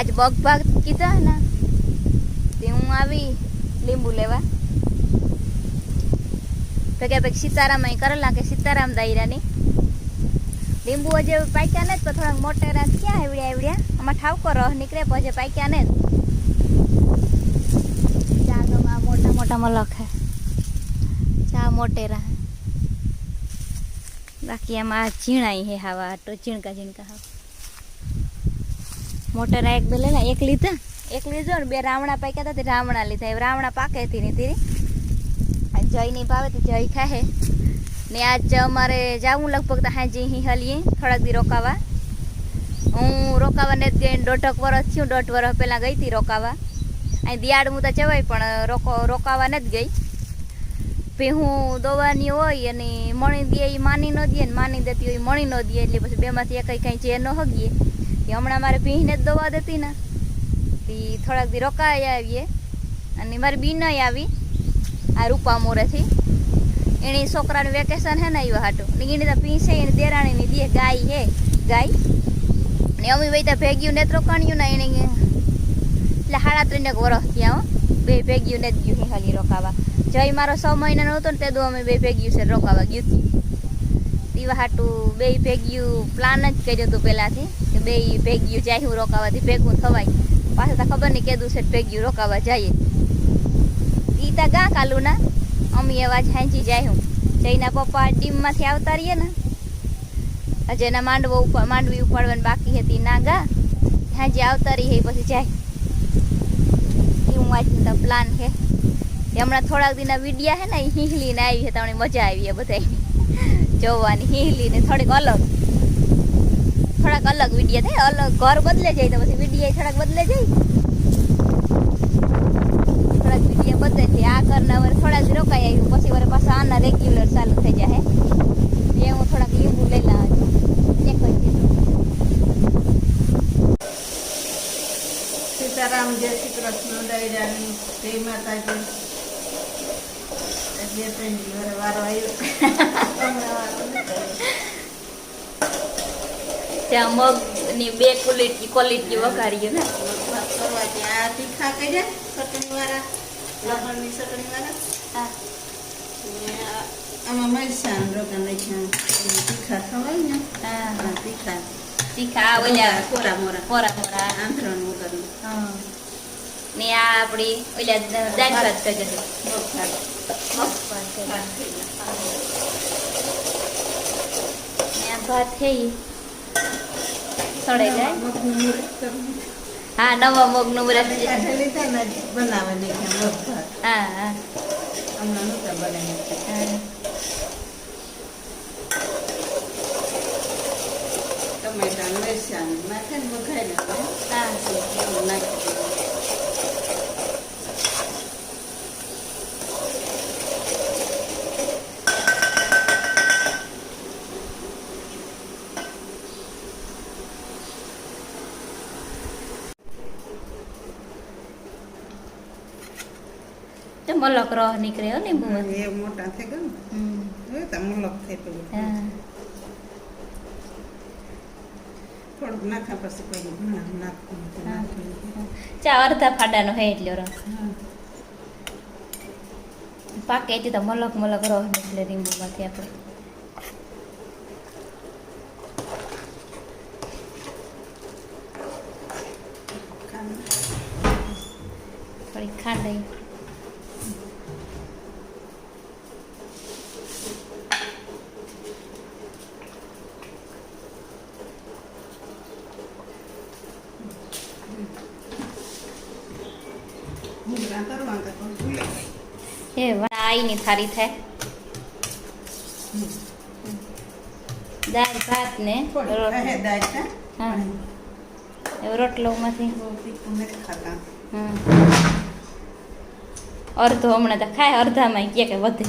આજ બગ ભાગ કીધા ને તે હું આવી લીંબુ લેવા ભેગા ભેગ સીતારામ અહીં કરેલા કે સીતારામ દાયરાની લીંબુ હજી પાક્યા ને જ પણ થોડાક મોટેરા ક્યાં આવડ્યા આવડ્યા આમાં ઠાવકો રહ નીકળે પછી પાક્યા ને જ જાગમાં મોટા મોટામાં લખે ચા મોટેરા બાકી આમાં આ ઝીણાઈ હે હાવા તો ઝીણકા ઝીણકા હાવ મોટેરા એક બે લેલા, એક લીધા. એક લીધો ને બે રાવણા પાક્યા હતા તે રાવણા લીધા. એ રાવણા પાકે ધીરે ધીરે. નહીં ભાવે તો જય ખાહે. ને આજ અમારે જાવું લગભગ તો હાજી અહીં હલીએ, થોડાક દી રોકાવા. હું રોકાવા ને જ ગઈ દોઢક વર્ષ થયું, દોઢ વર્ષ પહેલાં ગઈ હતી રોકાવા. અહીં દિયાળ હું તો જવાય, પણ રોકો, રોકાવા ને જ ગઈ. પછી હું દવાની હોય અને મણી દે એ માની ન દે ને માની દેતી હોય મણી ન દે, એટલે પછી બેમાંથી એક કંઈ જે ન હગીએ. એ હમણાં મારે ભીંને જ દવા દેતી ને. તે થોડાક દી રોકાઈ આવીએ. અને મારી બીન આવી, આ રૂપા મોરેથી. એની છોકરાનું વેકેશન હે ને આવ્યું હાટું. ને એની તો પીસે એની દેરાણીની દે ગાય હે, ગાય. ને અમે વૈતા ભેગ્યું ને રોકાણ્યું ને એને એટલે સાડા ત્રણ એક વરસ થયા બે ભેગ્યું ને જ ગયું હાલી રોકાવા. જય મારો છ મહિનાનો હતો ને તે દો અમે બે ભેગ્યું છે રોકાવા ગયું. હાટું બે ભેગ્યું પ્લાન જ કર્યો હતું પહેલાંથી કે બે ભેગ્યું જાય, હું રોકાવાથી ભેગું થવાય. પાછું તો ખબર નહીં કીધું છે, ભેગ્યું રોકાવા જઈએ ઈ તા ગા કાલુના, અમી અવાજ હાંચી જાય હું. જઈના પપ્પા ડીમમાંથી આવતા રહીએ ને હજી એના માંડવો ઉપર માંડવી ઉપાડવાની બાકી હતી ના ગા, હાંજી આવતા રહીએ પછી જાય. એવું આજ તો પ્લાન છે. હમણાં થોડાક દિના વિડિયા હે ને એ હિંહલીને આવી છે તમને મજા આવી છે બધાની જોવાની હિંહલીને થોડીક અલગ. થોડાક અલગ વિડિયા થાય, અલગ ઘર બદલે જાય તો પછી વીડિયો થોડાક બદલે જાય. થોડાક વિડિયા બદલે છે. આ ઘરના વર થોડાક જ રોકાઈ આવ્યું, પછી વર પાછા આના રેગ્યુલર ચાલુ થઈ જાય એ હું થોડાક લીંબુ લઈ લાવું એક જ સીતારામ, જય શ્રી કૃષ્ણ દૈરાની જય માતાજી. બે ત્રણ દિવસ વારો આવ્યો હમણાં વારો નથી આવ્યો. ત્યાં મગની બે ક્વોલિટી ક્વોલિટી વઘારીએ ને વાત કરવા ત્યાં તીખા કર્યા ચટણી વાળા લસણની ચટણી વાળા હા આમાં મરચાં રોકા નાખ્યા તીખા ખવાય ને હા આ તીખા તીખા ઓલા કોરા મોરા કોરા મોરા આંધણ વગરનું હા ને આ આપણી ઓલા દાળ ભાત કરી. ભાત થઈ ગયા. ને આ ભાત થઈ સળે જાય મગનું મુરત કરવું. હા નવા મગનું મુરત છે. કાઢી લીધા ને બનાવવા નાખ્યા મગ ભાત હા હા હમણાં નહોતા બનાવી હા. ટમેટા મરચાં નાખે ને વઘાર્યા હા એવું નાખી મલક રહ નીકળે ને લીંબુ એ મોટા થઈ ગયો ને. તા મુલક થઈ હા. થોડુંક નાખા પછી કોઈ ઘણા નાખવું. ચા અડધા ફાડાનો હે એટલો હા. પાકે એટલે તો મલક મલક રહ નીકળે લીંબુમાંથી આપણે. ખાંડ. થોડી ખાંડ આવી ભૂંગળા કરવા તો કોઈ ભૂલે નહીં. આઈની થારી થાય. દાળ ભાત ને રોટલો. હમ. અડધો હમણાં તો ખાય અડધામાં કે કે વધે.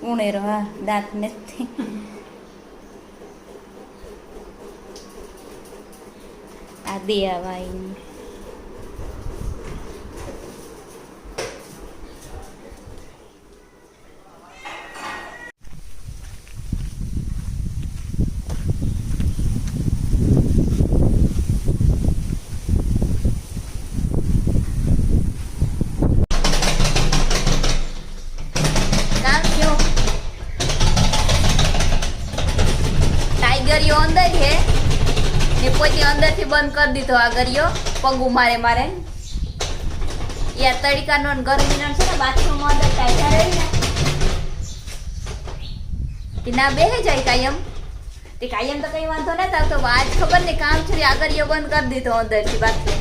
કુણેરો હા દાંત નથી. આ દે આવા આઈને. અંદર છે ને પોતે અંદરથી બંધ કરી દીધો આ ગરિયો પગું મારે મારે. યાર તડકાનો ને ગરમીનો છે ને બાથરૂમમાં અંદર કાઢ્યા રહી ને તે ના બેહે જાય કાયમ? તે કાયમ તો કઈ વાંધો નથી આવતો પણ આજ ખબર ને કામ છે આ ગરિયો બંધ કરી દીધો અંદરથી બાથરૂમ.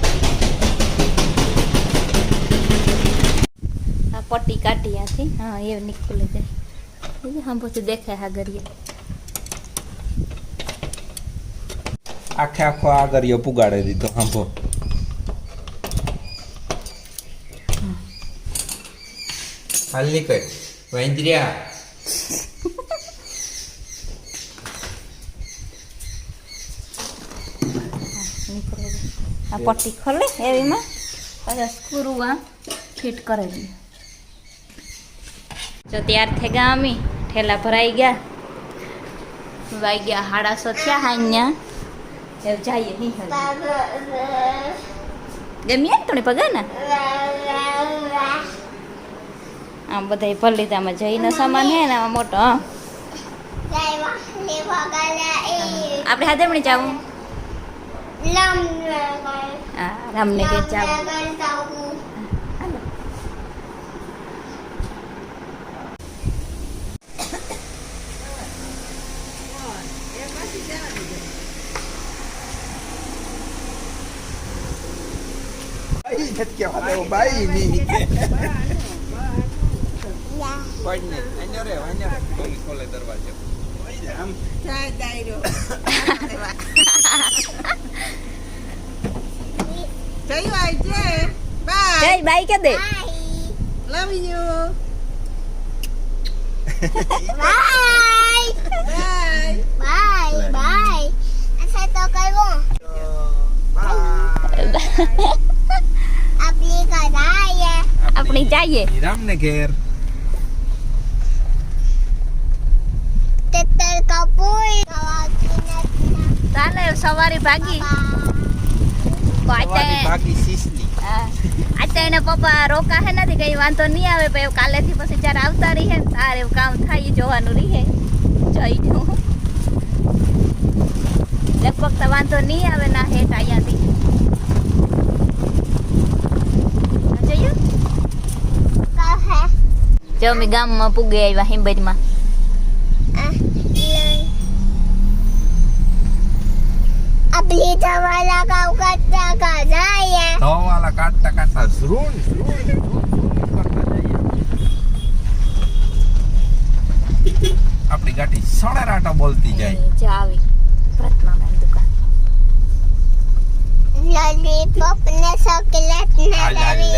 આ પટ્ટી કાઢી આથી હા એ નીકળે જાય હા પછી દેખાય હા ગરિયો આખે આખો આગળિયો પુગાડી દીધો હાંભો. હાલ નીકળ. વૈંદ્રિયા. આ પટ્ટી ખોલે એવીમાં. પછી સ્ક્રૂ આ ફિટ કરેલી જો તૈયાર થઈ ગયા અમે. ઠેલા ભરાઈ ગયા. વાઈ ગયા હાડાસો થયા હાન્યા એવું જઈએ નહીં ગમી ને? તને પગા ને આમ બધા ભલીતામાં જઈને સામાન હે ને આમાં મોટો હા? આપણે હાથે જાવું? હા રામને કે જાવું હાલો. ભાઈ નથી કહેવાતા એવું ભાઈ નહીં કોઈ નહીં અહીંયા રે અહીંયા રે કોઈ ખોલે દરવાજો આમ જય વાય બાય જય બાઈ કે દે love you Bye. Bye Bye. Bye. Asa to kayo? Apli ka daya. આપણે જઈએ રામને ઘેર Tetel ka po. Tawagin na ચાલે સવારે ભાગી તમારી બાકી શીશલી આજે એને પપ્પા રોકા હે નથી કઈ વાંધો નહીં આવે પછી કાલેથી પછી જ્યારે આવતા રહીએ ને તારે એવું કામ થાય ઈ જોવાનું રહીએ જઈનું લગભગ તો વાંધો નહીં આવે ના હેઠ અહીંયાથી જઈએ ha. જો અમે ગામમાં પૂગે આવ્યા હિંબજમાં. Apli tawala ka ukata ka daya. ધોવાલા કાઢતા કાઢતા જઈએ આપણી ગાડી સડેરાટા બોલતી જાય જે આવી પ્રતમામાં દુકાન Lollipop ને chocolate ને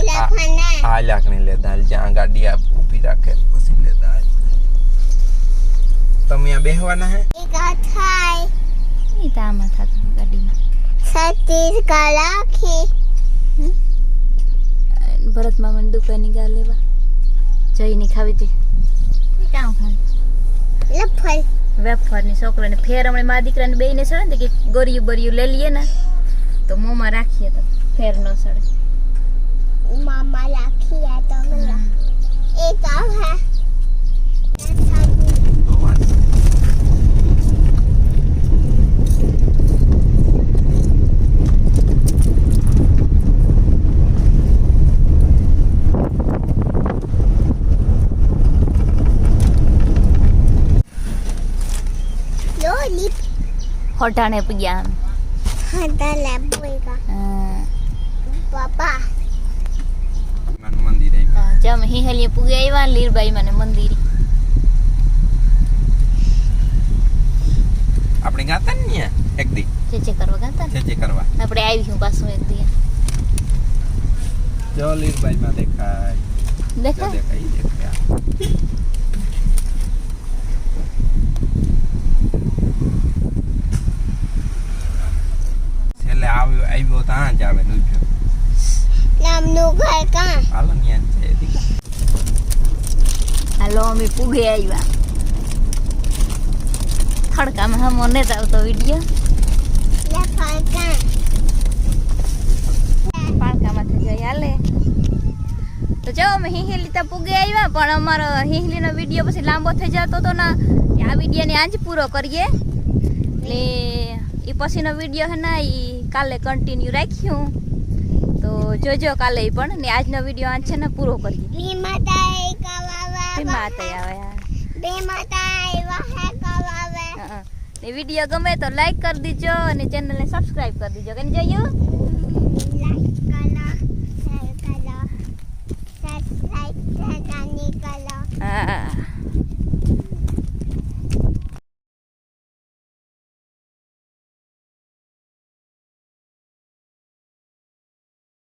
ka na. આ લાકણી લેતા જ્યાં ગાડી આપ ઊભી રાખે પછી લેતા. તમે આ બેહવાના હે Ikaw tay. એ તો આમાં થતું ગાડીમાં tis kalaki. ભરત મામાની દુકાનની ગા લેવા જઈને ખાવી હતી કામ ખાવી Lapal. વેફરની છોકરાને ફેર હમણાં મારા દીકરાને બેને છે ને કે ગોરિયું બરિયું લઈ લઈએ ને તો મોંમાં રાખીએ તો ફેર ન સડે. Ikaw ha. Lollipop. હોટાણે પૂગ્યા Hada laboy ka. અમે Papa. મંદિર આવ્યું જમ હિહલીએ પૂગે આવ્યા ને લીરબાઈ મને મંદિર આપણે ગાતા ને ન્યા એક દી જે જે કરવા ગાતા ને જે જે કરવા આપણે આવ્યું પાછું એક દી જો લીરબાઈ માં દેખાય જો દેખા દેખાય ઈ દેખાય છેલ્લે આવ્યો આવ્યો ત્યાં જ આવે નુભ્યો Namnugay ka. હાલો ન્યા જ છે દીકરા હાલો અમે પૂગે આવ્યા. ખડકામાં હમો ને જ આવતો વીડિયો. પાણકામાંથી જઈ હાલે. તો જો અમે હિહલી ત્યાં પૂગે આવ્યા પણ અમારો હિહલીનો વીડિયો પછી લાંબો થઈ જતો હતો ને આ વિડીયોને આજ પૂરો કરીએ. એટલે એ પછીનો વીડિયો હે ને એ કાલે કન્ટિન્યુ રાખ્યું. તો જોજો કાલે ઈ પણ. ને આજનો વીડિયો આજ છે ને પૂરો કરીએ. બી માતા કવાવા ભીમા આતે આવે હા. બી માતા વાહે કવાવે. હા. ને વીડિયો ગમે તો લાઈક કરી દીજો અને ચેનલને સબસ્ક્રાઇબ કરી દીજો. કે જોયું? લાઈક કરો શેર કરો સબસ્ક્રાઇબ કરવાની કરો. હા.